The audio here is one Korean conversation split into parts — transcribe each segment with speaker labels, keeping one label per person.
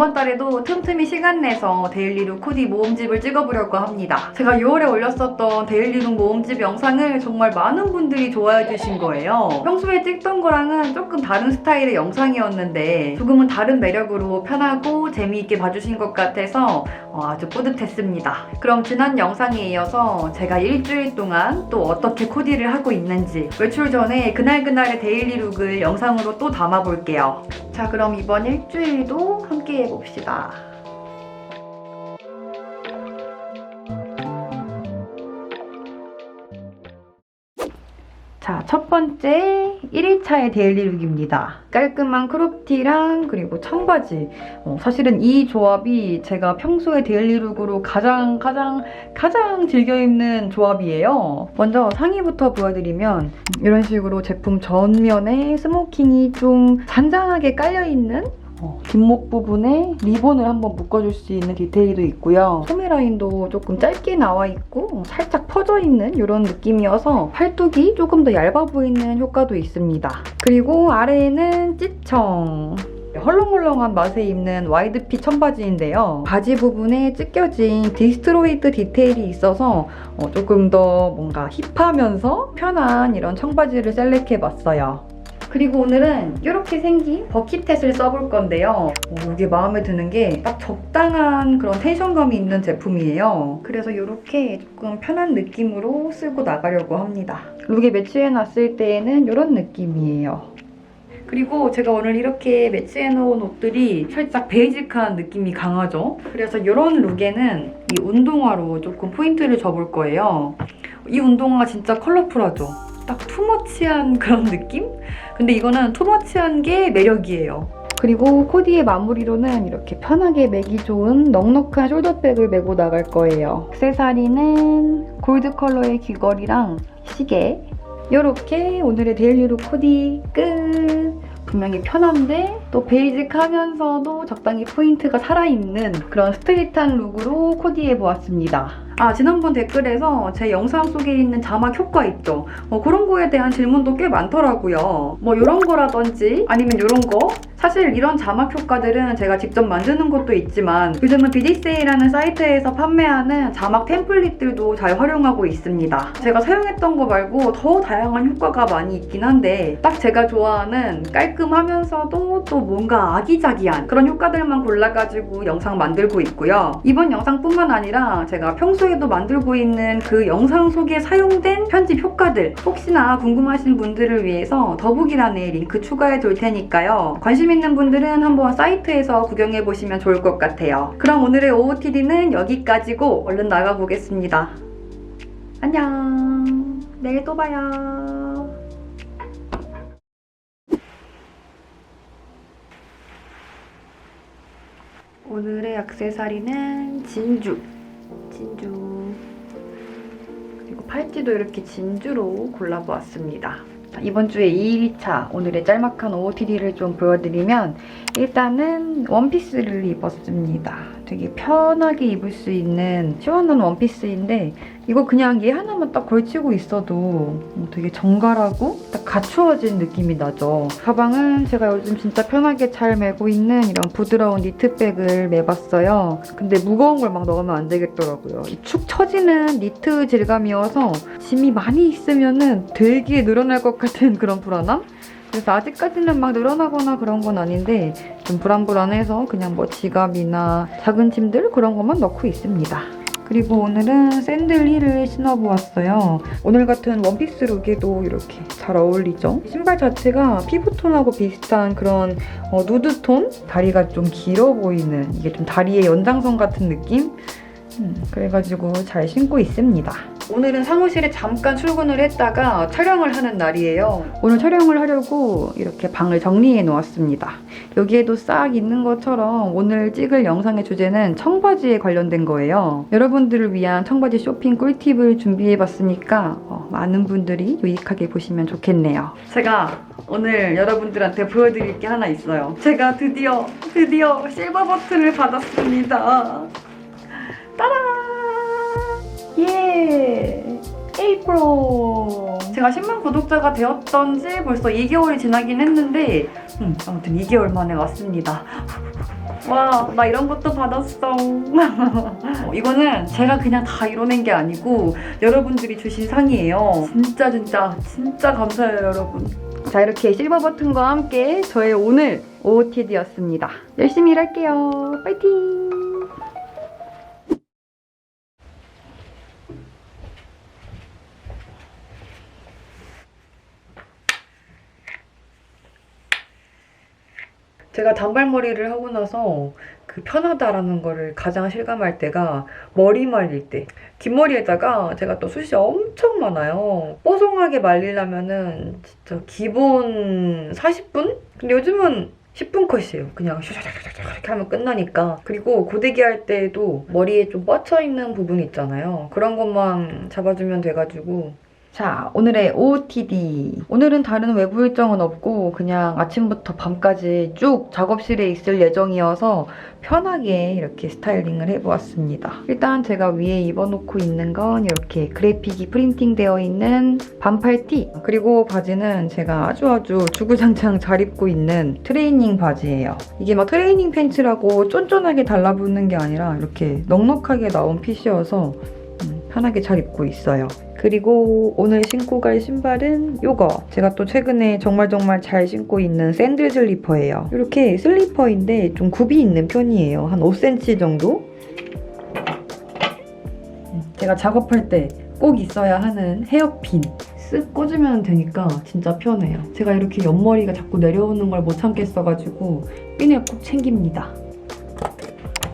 Speaker 1: 이번 달에도 틈틈이 시간 내서 데일리룩 코디 모음집을 찍어보려고 합니다. 제가 6월에 올렸었던 데일리룩 모음집 영상을 정말 많은 분들이 좋아해 주신 거예요. 평소에 찍던 거랑은 조금 다른 스타일의 영상이었는데 조금은 다른 매력으로 편하고 재미있게 봐주신 것 같아서 어, 아주 뿌듯했습니다. 그럼 지난 영상에 이어서 제가 일주일 동안 또 어떻게 코디를 하고 있는지 외출 전에 그날그날의 데일리룩을 영상으로 또 담아볼게요. 자 그럼 이번 일주일도 함께 해봅시다. 자, 첫 번째 1일차의 데일리 룩입니다. 깔끔한 크롭티랑 그리고 청바지. 어, 사실은 이 조합이 제가 평소에 데일리 룩으로 가장 가장 가장 즐겨 입는 조합이에요. 먼저 상의부터 보여드리면 이런 식으로 제품 전면에 스모킹이 좀 잔잔하게 깔려있는 어, 뒷목 부분에 리본을 한번 묶어줄 수 있는 디테일도 있고요. 소매 라인도 조금 짧게 나와 있고 살짝 퍼져 있는 이런 느낌이어서 팔뚝이 조금 더 얇아 보이는 효과도 있습니다. 그리고 아래에는 찌청. 헐렁헐렁한 맛에 입는 와이드핏 청바지인데요. 바지 부분에 찢겨진 디스트로이드 디테일이 있어서 어, 조금 더 뭔가 힙하면서 편한 이런 청바지를 셀렉해봤어요. 그리고 오늘은 이렇게 생긴 버킷햇을 써볼 건데요. 어, 이게 마음에 드는 게 딱 적당한 그런 텐션감이 있는 제품이에요. 그래서 이렇게 조금 편한 느낌으로 쓰고 나가려고 합니다. 룩에 매치해놨을 때에는 이런 느낌이에요. 그리고 제가 오늘 이렇게 매치해놓은 옷들이 살짝 베이직한 느낌이 강하죠? 그래서 이런 룩에는 이 운동화로 조금 포인트를 줘볼 거예요. 이 운동화 진짜 컬러풀하죠? 딱 투머치한 그런 느낌? 근데 이거는 투머치한 게 매력이에요. 그리고 코디의 마무리로는 이렇게 편하게 매기 좋은 넉넉한 숄더백을 메고 나갈 거예요. 액세서리는 골드 컬러의 귀걸이랑 시계 이렇게 오늘의 데일리룩 코디 끝! 분명히 편한데 또 베이직하면서도 적당히 포인트가 살아있는 그런 스트릿한 룩으로 코디해보았습니다. 아 지난번 댓글에서 제 영상 속에 있는 자막 효과 있죠? 어, 그런 거에 대한 질문도 꽤 많더라고요. 뭐 이런 거라든지 아니면 이런 거 사실 이런 자막 효과들은 제가 직접 만드는 것도 있지만 요즘은 비디세이라는 사이트에서 판매하는 자막 템플릿들도 잘 활용하고 있습니다. 제가 사용했던 거 말고 더 다양한 효과가 많이 있긴 한데 딱 제가 좋아하는 깔끔하면서도 또 뭔가 아기자기한 그런 효과들만 골라가지고 영상 만들고 있고요. 이번 영상뿐만 아니라 제가 평소에도 만들고 있는 그 영상 속에 사용된 편집 효과들 혹시나 궁금하신 분들을 위해서 더보기란에 링크 추가해 둘 테니까요. 관심 있는 분들은 한번 사이트에서 구경해 보시면 좋을 것 같아요. 그럼 오늘의 OOTD는 여기까지고 얼른 나가보겠습니다. 안녕. 내일 또 봐요. 오늘의 액세서리는 진주. 진주. 그리고 팔찌도 이렇게 진주로 골라보았습니다. 자, 이번 주에 2일차 오늘의 짤막한 OOTD를 좀 보여드리면 일단은 원피스를 입었습니다. 되게 편하게 입을 수 있는 시원한 원피스인데 이거 그냥 얘 하나만 딱 걸치고 있어도 되게 정갈하고 딱 갖추어진 느낌이 나죠. 가방은 제가 요즘 진짜 편하게 잘 메고 있는 이런 부드러운 니트백을 메봤어요. 근데 무거운 걸 막 넣으면 안 되겠더라고요. 이축 처지는 니트 질감이어서 짐이 많이 있으면은 되게 늘어날 것 같은 그런 불안함? 그래서 아직까지는 막 늘어나거나 그런 건 아닌데 좀 불안불안해서 그냥 뭐 지갑이나 작은 짐들 그런 것만 넣고 있습니다. 그리고 오늘은 샌들 힐을 신어보았어요. 오늘 같은 원피스 룩에도 이렇게 잘 어울리죠? 신발 자체가 피부톤하고 비슷한 그런 어, 누드톤? 다리가 좀 길어 보이는 이게 좀 다리의 연장선 같은 느낌? 음, 그래가지고 잘 신고 있습니다. 오늘은 사무실에 잠깐 출근을 했다가 촬영을 하는 날이에요. 오늘 촬영을 하려고 이렇게 방을 정리해 놓았습니다. 여기에도 싹 있는 것처럼 오늘 찍을 영상의 주제는 청바지에 관련된 거예요. 여러분들을 위한 청바지 쇼핑 꿀팁을 준비해 봤으니까 어, 많은 분들이 유익하게 보시면 좋겠네요. 제가 오늘 여러분들한테 보여드릴 게 하나 있어요. 제가 드디어 드디어 실버 버튼을 받았습니다. 따란! 예! 에이프로! 제가 10만 구독자가 되었던 지 벌써 2개월이 지나긴 했는데 음, 아무튼 2개월 만에 왔습니다. 와, 나 이런 것도 받았어. 어, 이거는 제가 그냥 다 이뤄낸 게 아니고 여러분들이 주신 상이에요. 진짜 진짜 진짜 감사해요, 여러분. 자, 이렇게 실버 버튼과 함께 저의 오늘 OOTD였습니다. 열심히 일할게요. 파이팅! 제가 단발머리를 하고 나서 그 편하다라는 거를 가장 실감할 때가 머리 말릴 때. 긴 머리에다가 제가 또 숱이 엄청 많아요. 뽀송하게 말리려면은 진짜 기본 40분? 근데 요즘은 10분 컷이에요. 그냥 슈샤샤샤샤 이렇게 하면 끝나니까. 그리고 고데기 할 때도 머리에 좀 뻗쳐 있는 부분 있잖아요. 그런 것만 잡아주면 돼가지고 자, 오늘의 OOTD. 오늘은 다른 외부 일정은 없고 그냥 아침부터 밤까지 쭉 작업실에 있을 예정이어서 편하게 이렇게 스타일링을 해보았습니다. 일단 제가 위에 입어놓고 있는 건 이렇게 그래픽이 프린팅 되어 있는 반팔티 그리고 바지는 제가 아주 아주 주구장창 잘 입고 있는 트레이닝 바지예요. 이게 막 트레이닝 팬츠라고 쫀쫀하게 달라붙는 게 아니라 이렇게 넉넉하게 나온 핏이어서 음, 편하게 잘 입고 있어요. 그리고 오늘 신고 갈 신발은 이거 제가 또 최근에 정말 정말 잘 신고 있는 샌들 슬리퍼예요. 이렇게 슬리퍼인데 좀 굽이 있는 편이에요. 한 5cm 정도? 제가 작업할 때 꼭 있어야 하는 헤어핀 쓱 꽂으면 되니까 진짜 편해요. 제가 이렇게 옆머리가 자꾸 내려오는 걸 못 참겠어가지고 핀을 꼭 챙깁니다.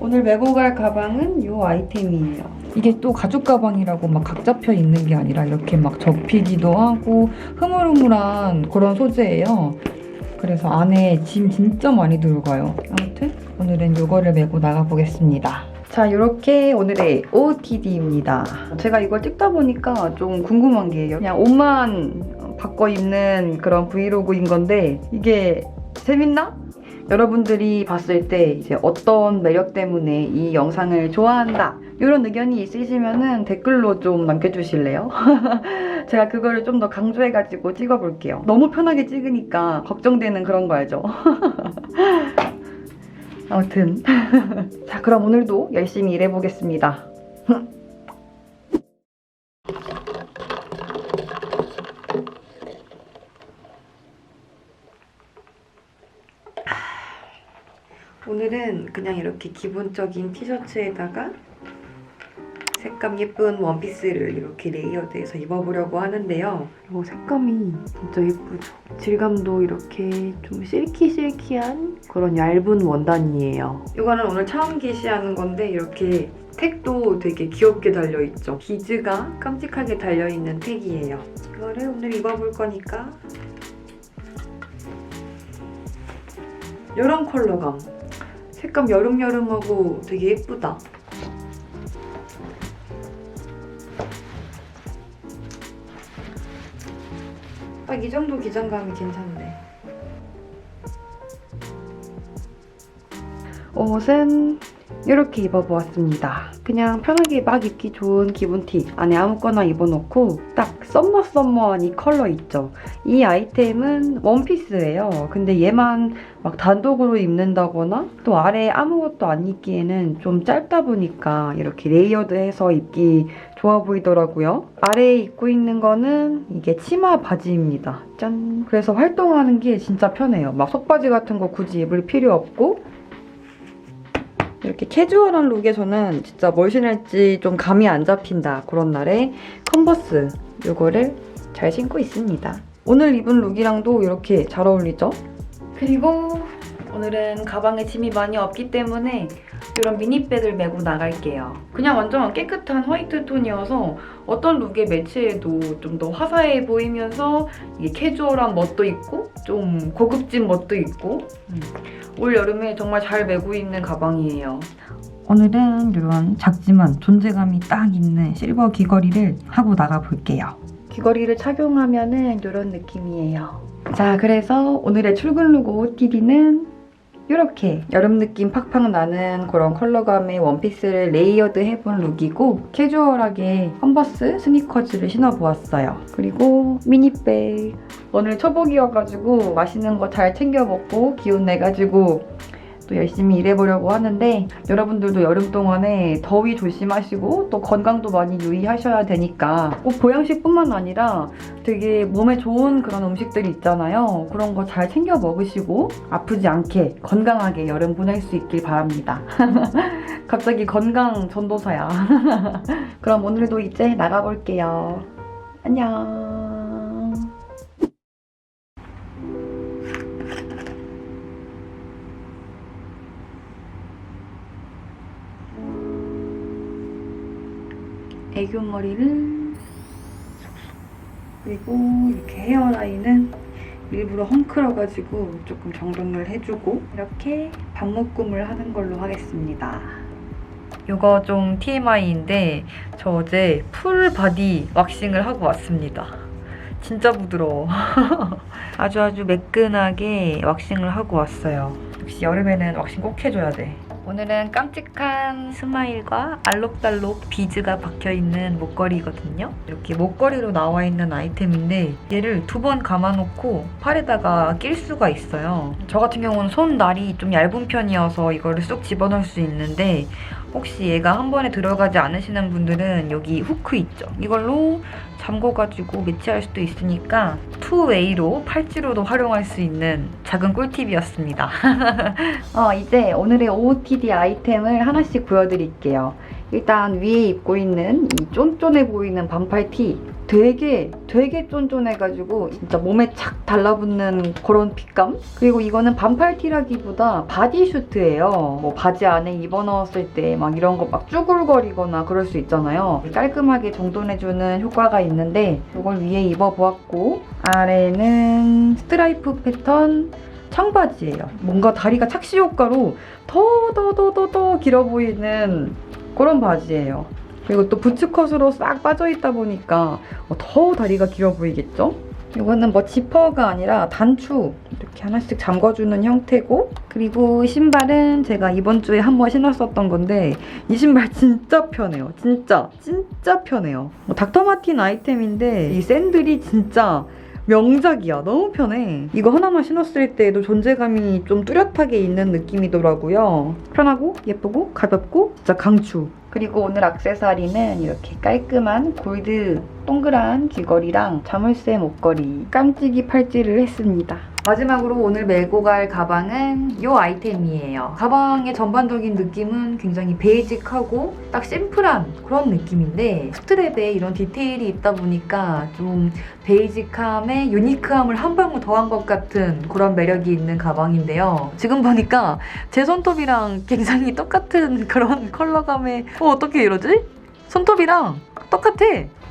Speaker 1: 오늘 메고 갈 가방은 이 아이템이에요. 이게 또 가죽 가방이라고 막 각 잡혀 있는 게 아니라 이렇게 막 접히기도 하고 흐물흐물한 그런 소재예요. 그래서 안에 짐 진짜 많이 들어가요. 아무튼 오늘은 이거를 메고 나가보겠습니다. 자, 이렇게 오늘의 OOTD입니다. 제가 이걸 찍다 보니까 좀 궁금한 게 그냥 옷만 바꿔 입는 그런 브이로그인 건데 이게 재밌나? 여러분들이 봤을 때 이제 어떤 매력 때문에 이 영상을 좋아한다 이런 의견이 있으시면은 댓글로 좀 남겨주실래요? 제가 그거를 좀 더 강조해가지고 찍어볼게요. 너무 편하게 찍으니까 걱정되는 그런 거 알죠? 아무튼 자 그럼 오늘도 열심히 일해보겠습니다. 오늘은 그냥 이렇게 기본적인 티셔츠에다가 색감 예쁜 원피스를 이렇게 레이어드해서 입어보려고 하는데요. 이 색감이 진짜 예쁘죠? 질감도 이렇게 좀 실키실키한 그런 얇은 원단이에요. 이거는 오늘 처음 게시하는 건데 이렇게 택도 되게 귀엽게 달려있죠. 비즈가 깜찍하게 달려있는 택이에요. 이거를 오늘 입어볼 거니까 이런 컬러감. 색감 여름여름하고 되게 예쁘다. 딱이 정도 기장감이 괜찮네. 옷은 이렇게 입어보았습니다. 그냥 편하게 막 입기 좋은 기본 티 안에 아무거나 입어놓고 딱 썸머 썸머한 이 컬러 있죠? 이 아이템은 원피스예요. 근데 얘만 막 단독으로 입는다거나 또 아래에 아무것도 안 입기에는 좀 짧다 보니까 이렇게 레이어드해서 입기 좋아 보이더라고요. 아래에 입고 있는 거는 이게 치마 바지입니다. 짠! 그래서 활동하는 게 진짜 편해요. 막 속바지 같은 거 굳이 입을 필요 없고 이렇게 캐주얼한 룩에 저는 진짜 뭘 신을지 좀 감이 안 잡힌다 그런 날에 컨버스 이거를 잘 신고 있습니다. 오늘 입은 룩이랑도 이렇게 잘 어울리죠? 그리고 오늘은 가방에 짐이 많이 없기 때문에 이런 미니백을 메고 나갈게요. 그냥 완전 깨끗한 화이트 톤이어서 어떤 룩에 매치해도 좀 더 화사해 보이면서 이게 캐주얼한 멋도 있고 좀 고급진 멋도 있고 음. 올 여름에 정말 잘 메고 있는 가방이에요. 오늘은 이런 작지만 존재감이 딱 있는 실버 귀걸이를 하고 나가볼게요. 귀걸이를 착용하면 은 이런 느낌이에요. 자, 그래서 오늘의 출근 룩 OOTD는 이렇게 여름 느낌 팍팍 나는 그런 컬러감의 원피스를 레이어드 해본 룩이고 캐주얼하게 컨버스 스니커즈를 신어보았어요. 그리고 미니백. 오늘 초복이어가지고 맛있는 거 잘 챙겨 먹고 기운 내가지고 또 열심히 일해보려고 하는데 여러분들도 여름 동안에 더위 조심하시고 또 건강도 많이 유의하셔야 되니까 꼭 보양식뿐만 아니라 되게 몸에 좋은 그런 음식들이 있잖아요. 그런 거 잘 챙겨 먹으시고 아프지 않게 건강하게 여름 보낼 수 있길 바랍니다. 갑자기 건강 전도사야. 그럼 오늘도 이제 나가볼게요. 안녕. 애교머리를 그리고 이렇게 헤어라인은 일부러 헝클어가지고 조금 정돈을 해주고 이렇게 반묶음을 하는 걸로 하겠습니다. 이거 좀 TMI인데 저 어제 풀 바디 왁싱을 하고 왔습니다. 진짜 부드러워. 아주 아주 매끈하게 왁싱을 하고 왔어요. 역시 여름에는 왁싱 꼭 해줘야 돼. 오늘은 깜찍한 스마일과 알록달록 비즈가 박혀있는 목걸이거든요. 이렇게 목걸이로 나와 있는 아이템인데 얘를 두 번 감아놓고 팔에다가 낄 수가 있어요. 저 같은 경우는 손날이 좀 얇은 편이어서 이거를 쏙 집어넣을 수 있는데 혹시 얘가 한 번에 들어가지 않으시는 분들은 여기 후크 있죠? 이걸로 잠궈가지고 매치할 수도 있으니까 투웨이로 팔찌로도 활용할 수 있는 작은 꿀팁이었습니다. 어, 이제 오늘의 OOTD 아이템을 하나씩 보여드릴게요. 일단 위에 입고 있는 이 쫀쫀해 보이는 반팔 티 되게 되게 쫀쫀해가지고 진짜 몸에 착 달라붙는 그런 핏감? 그리고 이거는 반팔 티라기보다 바디슈트예요. 뭐 바지 안에 입어 넣었을 때 막 이런 거 막 쭈글거리거나 그럴 수 있잖아요. 깔끔하게 정돈해주는 효과가 있는데 이걸 위에 입어보았고 아래는 스트라이프 패턴 청바지예요. 뭔가 다리가 착시 효과로 더 더 더 더 더 길어 보이는 그런 바지예요. 그리고 또 부츠컷으로 싹 빠져있다 보니까 더 다리가 길어 보이겠죠? 이거는 뭐 지퍼가 아니라 단추 이렇게 하나씩 잠궈주는 형태고 그리고 신발은 제가 이번 주에 한 번 신었었던 건데 이 신발 진짜 편해요. 진짜 진짜 편해요. 뭐 닥터마틴 아이템인데 이 샌들이 진짜 명작이야. 너무 편해. 이거 하나만 신었을 때도 존재감이 좀 뚜렷하게 있는 느낌이더라고요. 편하고 예쁘고 가볍고 진짜 강추. 그리고 오늘 악세사리는 이렇게 깔끔한 골드 동그란 귀걸이랑 자물쇠 목걸이, 깜찍이 팔찌를 했습니다. 마지막으로 오늘 메고 갈 가방은 이 아이템이에요. 가방의 전반적인 느낌은 굉장히 베이직하고 딱 심플한 그런 느낌인데 스트랩에 이런 디테일이 있다 보니까 좀 베이직함에 유니크함을 한 방울 더한 것 같은 그런 매력이 있는 가방인데요. 지금 보니까 제 손톱이랑 굉장히 똑같은 그런 컬러감의 어 어떻게 이러지? 손톱이랑 똑같아.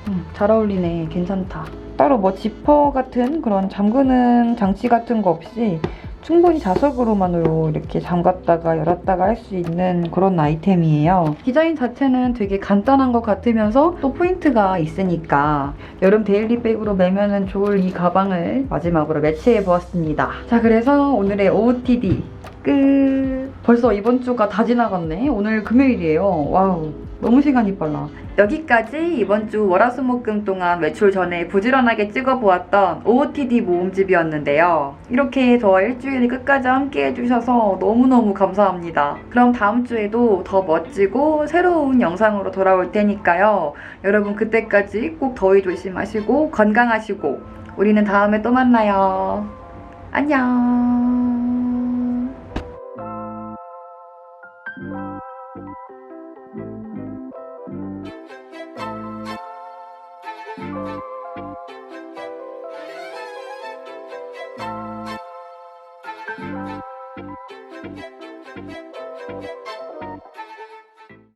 Speaker 1: 음, 잘 어울리네. 괜찮다. 따로 뭐 지퍼 같은 그런 잠그는 장치 같은 거 없이 충분히 자석으로만으로 이렇게 잠갔다가 열었다가 할 수 있는 그런 아이템이에요. 디자인 자체는 되게 간단한 것 같으면서 또 포인트가 있으니까 여름 데일리백으로 매면은 좋을 이 가방을 마지막으로 매치해 보았습니다. 자, 그래서 오늘의 OOTD 끝. 벌써 이번 주가 다 지나갔네. 오늘 금요일이에요. 와우. 너무 시간이 빨라. 여기까지 이번 주 월화수목금 동안 외출 전에 부지런하게 찍어보았던 OOTD 모음집이었는데요. 이렇게 저와 일주일 끝까지 함께 해주셔서 너무너무 감사합니다. 그럼 다음 주에도 더 멋지고 새로운 영상으로 돌아올 테니까요. 여러분 그때까지 꼭 더위 조심하시고 건강하시고 우리는 다음에 또 만나요. 안녕.